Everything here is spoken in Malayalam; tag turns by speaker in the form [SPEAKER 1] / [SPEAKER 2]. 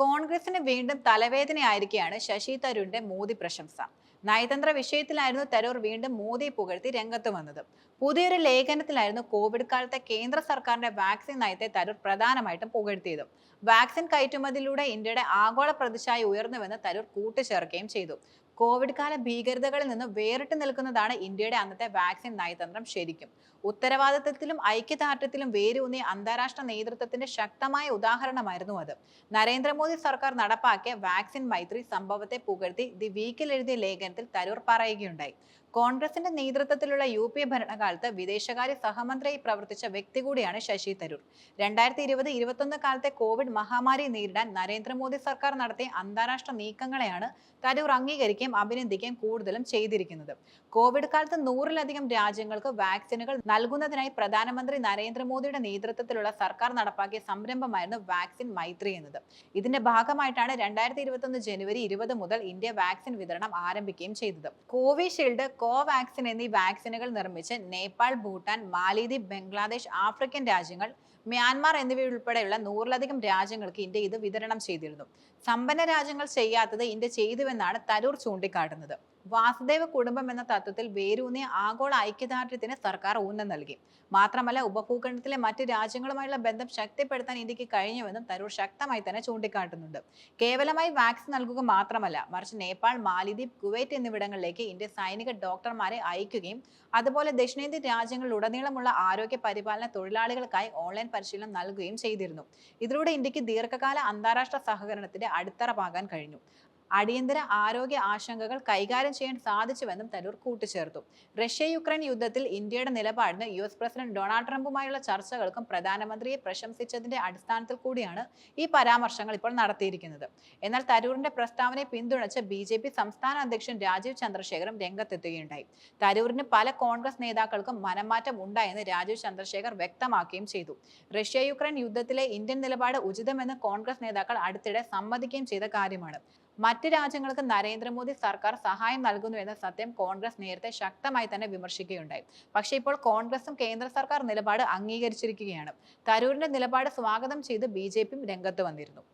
[SPEAKER 1] കോൺഗ്രസിന് വീണ്ടും തലവേദനയായിരിക്കെയാണ് ശശി തരൂരിന്റെ മോദി പ്രശംസ. നയതന്ത്ര വിഷയത്തിലായിരുന്നു തരൂർ വീണ്ടും മോദിയെ പുകഴ്ത്തി രംഗത്ത് വന്നത്. പുതിയൊരു ലേഖനത്തിലായിരുന്നു കോവിഡ് കാലത്തെ കേന്ദ്ര സർക്കാരിന്റെ വാക്സിൻ നയത്തെ തരൂർ പ്രധാനമായിട്ടും പുകഴ്ത്തിയത്. വാക്സിൻ കയറ്റുമതിയിലൂടെ ഇന്ത്യയുടെ ആഗോള പ്രതിച്ഛായ ഉയർന്നുവെന്ന് തരൂർ കൂട്ടിച്ചേർക്കുകയും ചെയ്തു. കോവിഡ് കാല ഭീകരതകളിൽ നിന്ന് വേറിട്ട് നിൽക്കുന്നതാണ് ഇന്ത്യയുടെ അന്നത്തെ വാക്സിൻ നയതന്ത്രം ശരിക്കും. ഉത്തരവാദിത്തത്തിലും ഐക്യദാർഢ്യത്തിലും വേരൂന്നിയ അന്താരാഷ്ട്ര നേതൃത്വത്തിന്റെ ശക്തമായ ഉദാഹരണമായിരുന്നു അത്. നരേന്ദ്രമോദി സർക്കാർ നടപ്പാക്കിയ വാക്സിൻ മൈത്രി സംഭവത്തെ പുകഴ്ത്തി ദി വീക്കിൽ എഴുതിയ ലേഖനത്തിൽ തരൂർ പറയുകയുണ്ടായി. കോൺഗ്രസിന്റെ നേതൃത്വത്തിലുള്ള യു പി ഭരണകാലത്ത് വിദേശകാര്യ സഹമന്ത്രിയായി പ്രവർത്തിച്ച വ്യക്തി കൂടിയാണ് ശശി തരൂർ. രണ്ടായിരത്തി ഇരുപത് ഇരുപത്തൊന്ന് കാലത്തെ കോവിഡ് മഹാമാരി നേരിടാൻ നരേന്ദ്രമോദി സർക്കാർ നടത്തിയ അന്താരാഷ്ട്ര നീക്കങ്ങളെയാണ് തരൂർ അംഗീകരിക്കുകയും അഭിനന്ദിക്കുകയും കൂടുതലും ചെയ്തിരിക്കുന്നത്. കോവിഡ് കാലത്ത് നൂറിലധികം രാജ്യങ്ങൾക്ക് വാക്സിനുകൾ നൽകുന്നതിനായി പ്രധാനമന്ത്രി നരേന്ദ്രമോദിയുടെ നേതൃത്വത്തിലുള്ള സർക്കാർ നടപ്പാക്കിയ സംരംഭമായിരുന്നു വാക്സിൻ മൈത്രി എന്നത്. ഇതിന്റെ ഭാഗമായിട്ടാണ് രണ്ടായിരത്തി ഇരുപത്തൊന്ന് ജനുവരി ഇരുപത് മുതൽ ഇന്ത്യ വാക്സിൻ വിതരണം ആരംഭിക്കുകയും ചെയ്തത്. കോവിഷീൽഡ് കോവാക്സിൻ എന്നീ വാക്സിനുകൾ നിർമ്മിച്ച് നേപ്പാൾ ഭൂട്ടാൻ മാലിദ്വീപ് ബംഗ്ലാദേശ് ആഫ്രിക്കൻ രാജ്യങ്ങൾ മ്യാൻമാർ എന്നിവയുൾപ്പെടെയുള്ള നൂറിലധികം രാജ്യങ്ങൾക്ക് ഇന്ത്യ ഇത് വിതരണം ചെയ്തിരുന്നു. സമ്പന്ന രാജ്യങ്ങൾ ചെയ്യാത്തത് ഇന്ത്യ ചെയ്തുവെന്നാണ് തരൂർ ചൂണ്ടിക്കാട്ടുന്നത്. വാസുദേവ കുടുംബം എന്ന തത്വത്തിൽ വേരൂന്നിയ ആഗോള ഐക്യദാർഢ്യത്തിന് സർക്കാർ ഊന്നൽ നൽകി. മാത്രമല്ല ഉപഭൂഖണ്ഡത്തിലെ മറ്റ് രാജ്യങ്ങളുമായുള്ള ബന്ധം ശക്തിപ്പെടുത്താൻ ഇന്ത്യയ്ക്ക് കഴിഞ്ഞുവെന്നും തരൂർ ശക്തമായി തന്നെ ചൂണ്ടിക്കാട്ടുന്നുണ്ട്. കേവലമായി വാക്സിൻ നൽകുക മാത്രമല്ല മറിച്ച് നേപ്പാൾ മാലിദ്വീപ് കുവൈറ്റ് എന്നിവിടങ്ങളിലേക്ക് ഇന്ത്യ സൈനിക ഡോക്ടർമാരെ അയക്കുകയും അതുപോലെ ദക്ഷിണേന്ത്യൻ രാജ്യങ്ങളിലുടനീളമുള്ള ആരോഗ്യ പരിപാലന തൊഴിലാളികൾക്കായി ഓൺലൈൻ പരിശീലനം നൽകുകയും ചെയ്തിരുന്നു. ഇതിലൂടെ ഇന്ത്യയ്ക്ക് ദീർഘകാല അന്താരാഷ്ട്ര സഹകരണത്തിന്റെ അടിത്തറ പാകാൻ കഴിഞ്ഞു. അടിയന്തര ആരോഗ്യ ആശങ്കകൾ കൈകാര്യം ചെയ്യാൻ സാധിച്ചുവെന്നും തരൂർ കൂട്ടിച്ചേർത്തു. റഷ്യ യുക്രൈൻ യുദ്ധത്തിൽ ഇന്ത്യയുടെ നിലപാടിന് യു എസ് പ്രസിഡന്റ് ഡൊണാൾഡ് ട്രംപുമായുള്ള ചർച്ചകൾക്കും പ്രധാനമന്ത്രിയെ പ്രശംസിച്ചതിന്റെ അടിസ്ഥാനത്തിൽ കൂടിയാണ് ഈ പരാമർശങ്ങൾ ഇപ്പോൾ നടത്തിയിരിക്കുന്നത്. എന്നാൽ തരൂറിന്റെ പ്രസ്താവനയെ പിന്തുണച്ച് ബി ജെ പി സംസ്ഥാന അധ്യക്ഷൻ രാജീവ് ചന്ദ്രശേഖറും രംഗത്തെത്തുകയുണ്ടായി. തരൂരിന് പല കോൺഗ്രസ് നേതാക്കൾക്കും മനംമാറ്റം ഉണ്ടായെന്ന് രാജീവ് ചന്ദ്രശേഖർ വ്യക്തമാക്കുകയും ചെയ്തു. റഷ്യ യുക്രൈൻ യുദ്ധത്തിലെ ഇന്ത്യൻ നിലപാട് ഉചിതമെന്ന് കോൺഗ്രസ് നേതാക്കൾ അടുത്തിടെ സമ്മതിക്കുകയും ചെയ്ത കാര്യമാണ്. മറ്റ് രാജ്യങ്ങൾക്ക് നരേന്ദ്രമോദി സർക്കാർ സഹായം നൽകുന്നു എന്ന സത്യം കോൺഗ്രസ് നേരത്തെ ശക്തമായി തന്നെ വിമർശിക്കുകയുണ്ടായി. പക്ഷേ ഇപ്പോൾ കോൺഗ്രസും കേന്ദ്ര സർക്കാർ നിലപാട് അംഗീകരിച്ചിരിക്കുകയാണ്. തരൂരിന്റെ നിലപാട് സ്വാഗതം ചെയ്ത് ബി രംഗത്ത് വന്നിരുന്നു.